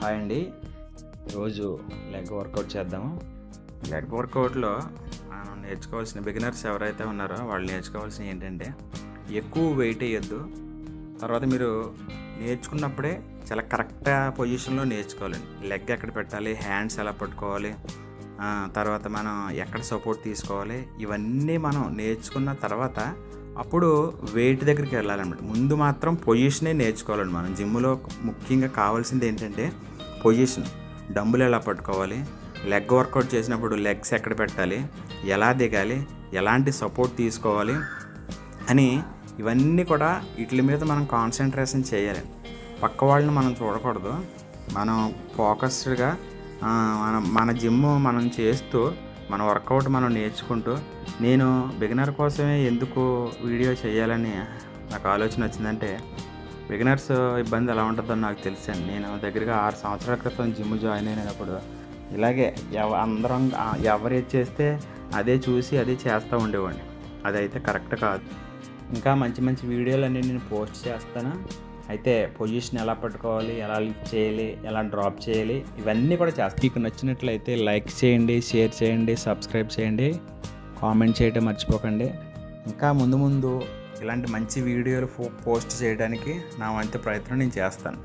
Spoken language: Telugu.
హాయ్ అండి. రోజు లెగ్ వర్కౌట్ చేద్దాము? లెగ్ వర్కౌట్లో మనం నేర్చుకోవాల్సిన బిగినర్స్ ఎవరైతే ఉన్నారో వాళ్ళు నేర్చుకోవాల్సిన ఏంటంటే ఎక్కువ వెయిట్ వేయొద్దు. తర్వాత మీరు నేర్చుకున్నప్పుడే చాలా కరెక్ట్ పొజిషన్లో నేర్చుకోవాలండి లెగ్ ఎక్కడ పెట్టాలి హ్యాండ్స్ ఎలా పట్టుకోవాలి తర్వాత మనం ఎక్కడ సపోర్ట్ తీసుకోవాలి ఇవన్నీ మనం నేర్చుకున్న తర్వాత అప్పుడు వెయిట్ దగ్గరికి వెళ్ళాలన్నమాట. ముందు మాత్రం పొజిషనే నేర్చుకోవాలండి మనం. జిమ్లో ముఖ్యంగా కావాల్సింది ఏంటంటే పొజిషన్ డంబులు ఎలా పట్టుకోవాలి? లెగ్ వర్కౌట్ చేసినప్పుడు లెగ్స్ ఎక్కడ పెట్టాలి? ఎలా దిగాలి? ఎలాంటి సపోర్ట్ తీసుకోవాలి? అని ఇవన్నీ కూడా వీటి మీద మనం కాన్సన్ట్రేషన్ చేయాలి. పక్క వాళ్ళని మనం చూడకూడదు. మనం ఫోకస్డ్గా మనం మన జిమ్ మనం చేస్తూ మన వర్కౌట్ మనం నేర్చుకుంటూ నేను బిగినర్ కోసమే ఎందుకు వీడియో చేయాలని నాకు ఆలోచన వచ్చిందంటే బిగినర్స్ ఇబ్బంది ఎలా ఉంటుందో నాకు తెలుసండి నేను దగ్గరగా ఆరు సంవత్సరాల క్రితం జిమ్ జాయిన్ అయినప్పుడు ఇలాగే ఎవ అందరం ఆ, ఎవరు చేస్తే అదే చూసి అదే చేస్తూ ఉండేవాడిని. అదైతే కరెక్ట్ కాదు. ఇంకా మంచి మంచి వీడియోలు అన్నీ నేను పోస్ట్ చేస్తాను. అయితే పొజిషన్ ఎలా పట్టుకోవాలి ఎలా లిఫ్ట్ చేయాలి ఎలా డ్రాప్ చేయాలి ఇవన్నీ కూడా చేస్తాం. మీకు నచ్చినట్లయితే లైక్ చేయండి షేర్ చేయండి సబ్స్క్రైబ్ చేయండి కామెంట్ చేయడం మర్చిపోకండి. ఇంకా ముందు ముందు ఇలాంటి మంచి వీడియోలు పోస్ట్ చేయడానికి నా వంతు ప్రయత్నం నేను చేస్తాను.